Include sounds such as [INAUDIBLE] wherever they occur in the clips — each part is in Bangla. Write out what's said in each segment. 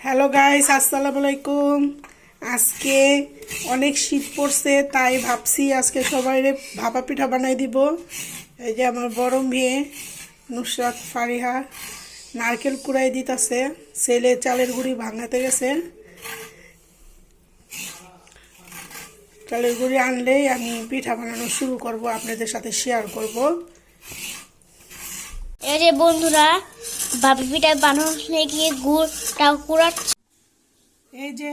হ্যালো গাইস আসসালামু আলাইকুম আজকে অনেক শীত পড়ছে, তাই ভাবছি আজকে সবাই ভাপা পিঠা বানাই দিব। এই যে আমার বড় মেয়ে, নুসরাত ফারিহা, নারকেল কুড়াই দিতেছে। ছেলে চালের গুঁড়ি ভাঙাতে গেছে। চালের গুঁড়ি আনলেই আমি পিঠা বানানো শুরু করব, আপনাদের সাথে শেয়ার করব। এই যে বন্ধুরা, বাপি পিঠা বানানো গিয়ে গুড়টা কুড়াচ্ছে। এই যে,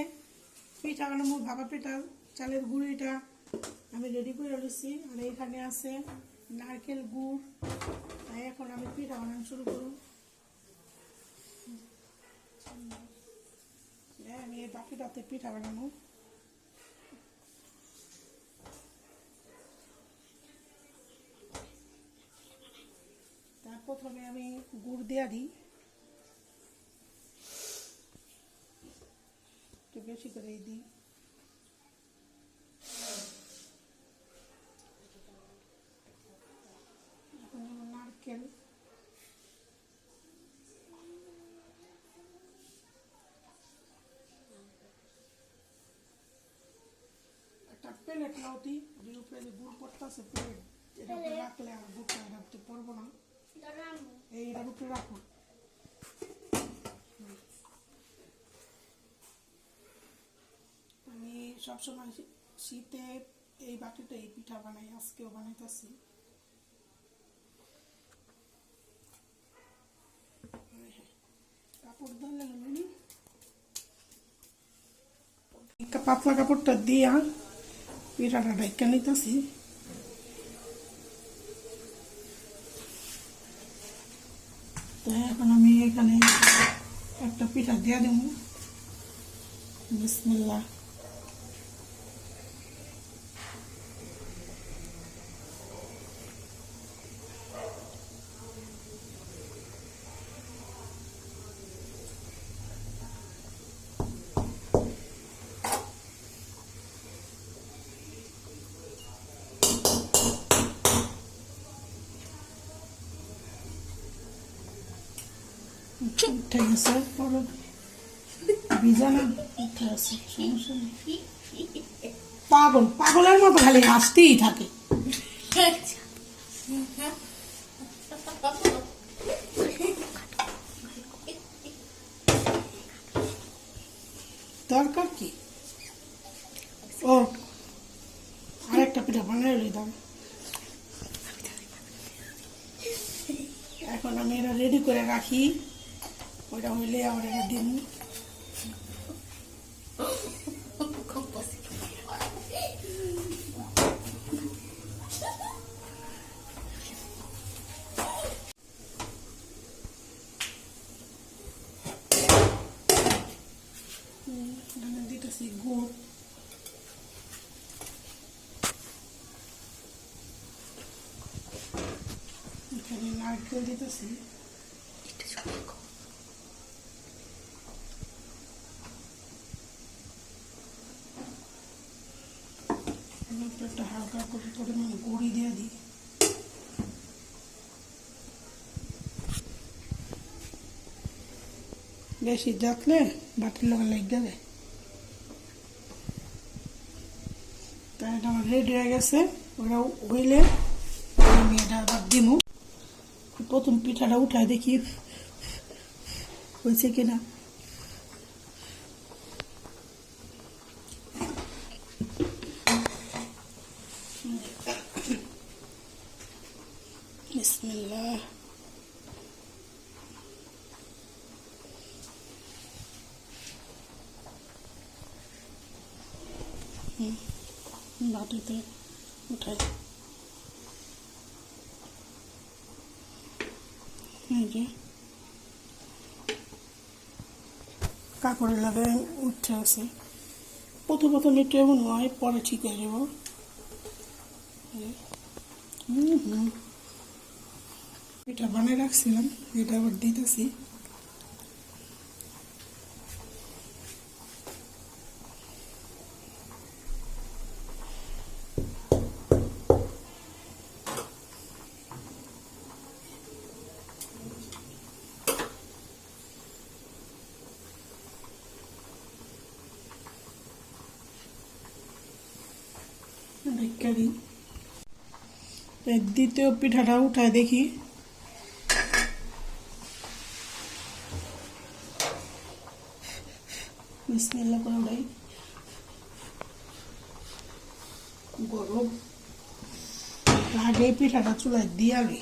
পিঠা বানাবো ভাপা পিঠা, চালের গুঁড়িটা আমি রেডি করে রয়েছি আর এখানে আছে নারকেল গুড়। তাই এখন আমি পিঠা বানানো শুরু করব। এই আমি এই বাকিটাতে পিঠা বানাবো তার প্রথমে আমি গুড় দেওয়া দিই। একটু বেশি করেই দিই। নারকেল। একটা প্লেট নাও দি। যে উপরে যে গুড় পড়তেছে, প্লেট, এটা রাখলে আর গুড়টা উপরে পড়ব না। আমি সবসময় শীতে এই বাটিতে এই পিঠা বানাই, আজকেও বানাইতেছি। কাপড় ধরলে নি। পাতলা কাপড়টা দিয়া পিঠাটা ডাইকা নিতেছি। তো এখন আমি এখানে একটা পিঠা দিয়ে দেবো। বিসমিল্লাহ। উঠে গেছে পরে ভিজা না উঠে পাগল, পাগলের মতো খালি হাসতেই থাকে। দরকার কি? ও, আরেকটা পিঠা বানিয়ে নিলাম এখন আমি এটা রেডি করে রাখি। ওইটা হইলে আবার এটা দিন এখানে দিতেছি গুড় এখানে নারকেল দিতেছি একটু একটা হালকা করে পরিমাণ গুঁড়ি দিয়ে দিই। বেশি দেখলে বাটির লগে লেগ যাবে। তাই এটা আমার রেডি হয়ে গেছে। ওরা হইলে আমি এটা আবার দিমু। প্রথম পিঠাটা উঠায় দেখি হয়েছে কিনা। হুম, বাটিতে উঠাই যে কাপড়ে লাগে উঠে আছে প্রথম প্রথম একটু এমন হয় পরে ঠিক হয়ে যাব হুম হুম এটা বানিয়ে রাখছিলাম এটা আবার দিতেছি। দিই দ্বিতীয় পিঠাটা উঠায় দেখি। বিসমিল্লাহ করে উঠাই গরম। আগে পিঠাটা চুলায় দিয়ে আগে।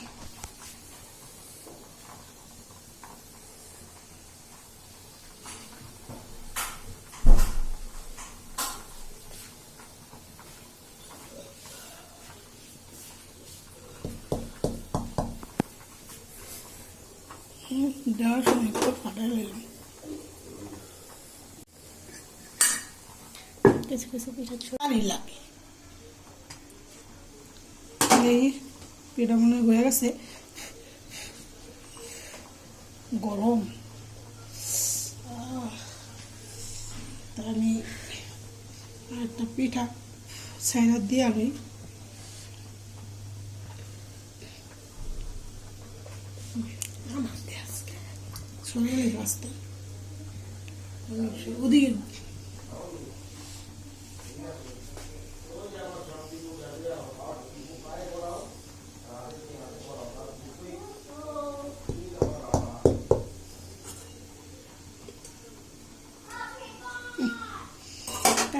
দেওয়ার সময় একটু ফাটা কিছু কিছু পিঠা ছোট। লাগে। এই পিঠা মনে হয়ে গেছে। গরম। তা আমি একটা পিঠা সাইডার দিয়ে আমি আমার দিয়ে আজকে শরীরে বাঁচতে ওদিকে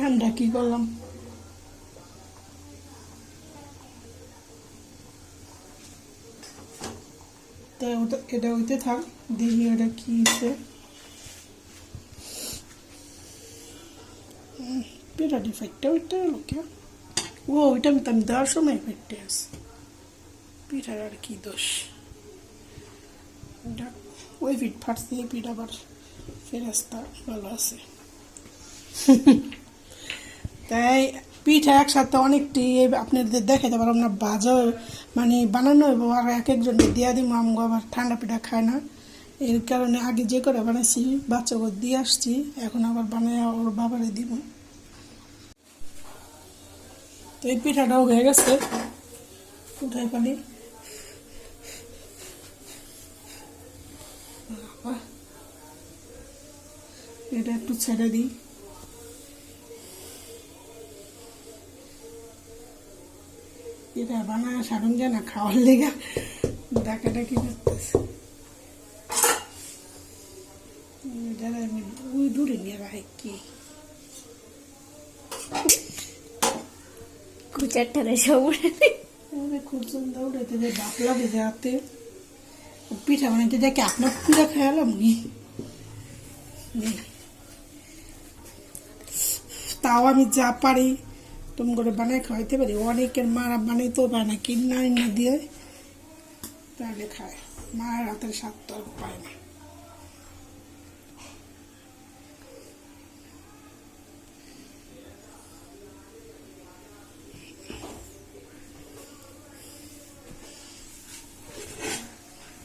ঠান্ডা কি করলাম? তা এটা হইতে থাক, দেখি ওটা কি হচ্ছে। বিরাটি ফাইটটা ওইটা হলো কে? ও, ওইটা আমি আমি দেওয়ার সময় ফাইটে আছে। পিঠার আর কি দোষ? এটা ওই পিঠ ফাটছে পিঠ আবার ফেরাস্তা ভালো আছে। [LAUGHS] তাই পিঠা একসাথে অনেকটি আপনাদের দেখাতে পারলাম না বাজাও মানে বানানো আর এক একজনকে দিয়া দিব আমগো আবার ঠান্ডা পিঠা খায় না। এর কারণে আগে যে করে বানাইছি বাচ্চাকে দিয়ে আসছি, এখন আবার বানাই ওর বাবারে দিব তো এই পিঠাটাও হয়ে গেছে। উঠাই পানি এটা একটু ছেড়ে দিই। এটা বানা সারণ যায় না খাওয়ার লেগা ডাকা ডাকি করতেছে। যারা আমি ওই দূরে নিয়ে রাখি কি? কুচার যে হাতে। পিঠা বানাইতে দেখে আপনার পিঠা খেয়ালাম নি। তাও আমি যা পারি তুমি করে বানাই খাওয়াইতে পারি। অনেকের মারা বানাইতেও পারে না, কিনা না দিয়ে তাহলে খায়। মায়ের হাতের স্বাদ তো আর পায় না।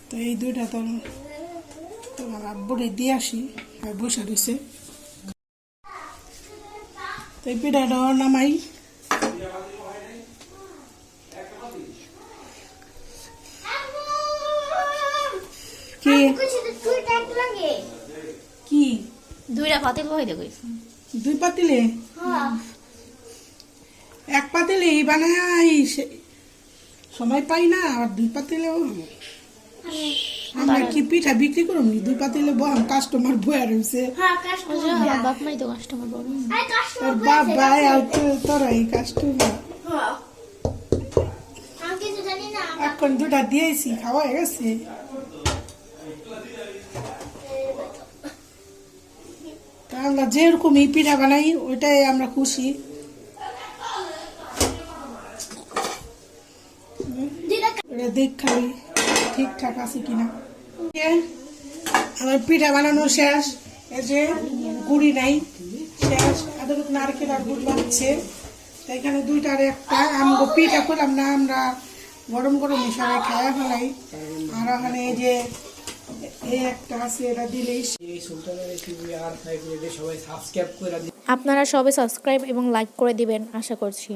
তো এই দুইটা তো তোমার আব্বুরে দিয়ে আসি বসে রয়েছে। তো এই পিঠাটা নামাই। কি কি? দুইটা পাতিল বই দেখো দুই পাতিলে? এক পাতিলে এই বানাই সময় পাই না আর দুই পাতিলেও আমরা কি পিঠা বিক্রি করুম নি দুই পাতিলে বহাম কাস্টমার বয়া রয়েছে বাপ মাই তো কাস্টমার বড়। তোর বাপ ভাই আর তোরা এই কাস্টমার এখন দুটা দিয়েছি খাওয়া হয়ে গেছে। আমরা যেরকম এই পিঠা বানাই, ওইটাই আমরা খুশি। ওটা দেখ খাবি ঠিকঠাক আছে কিনা। আমার পিঠা বানানো শেষ। এই যে গুড়ি নাই, শেষ। আদর নারকেল আর গুড় তো এখানে দুইটার একটা। আমগো পিঠা করলাম না, আমরা গরম গরম সবাই খাওয়া ফেলাই আর ওখানে এই যে এই একটা আছে এটা দিলেই এই সুলতানের রেসিপি আর ফাইভ সবাই সাবস্ক্রাইব করে আপনারা সবাই সাবস্ক্রাইব এবং লাইক করে দিবেন আশা করছি।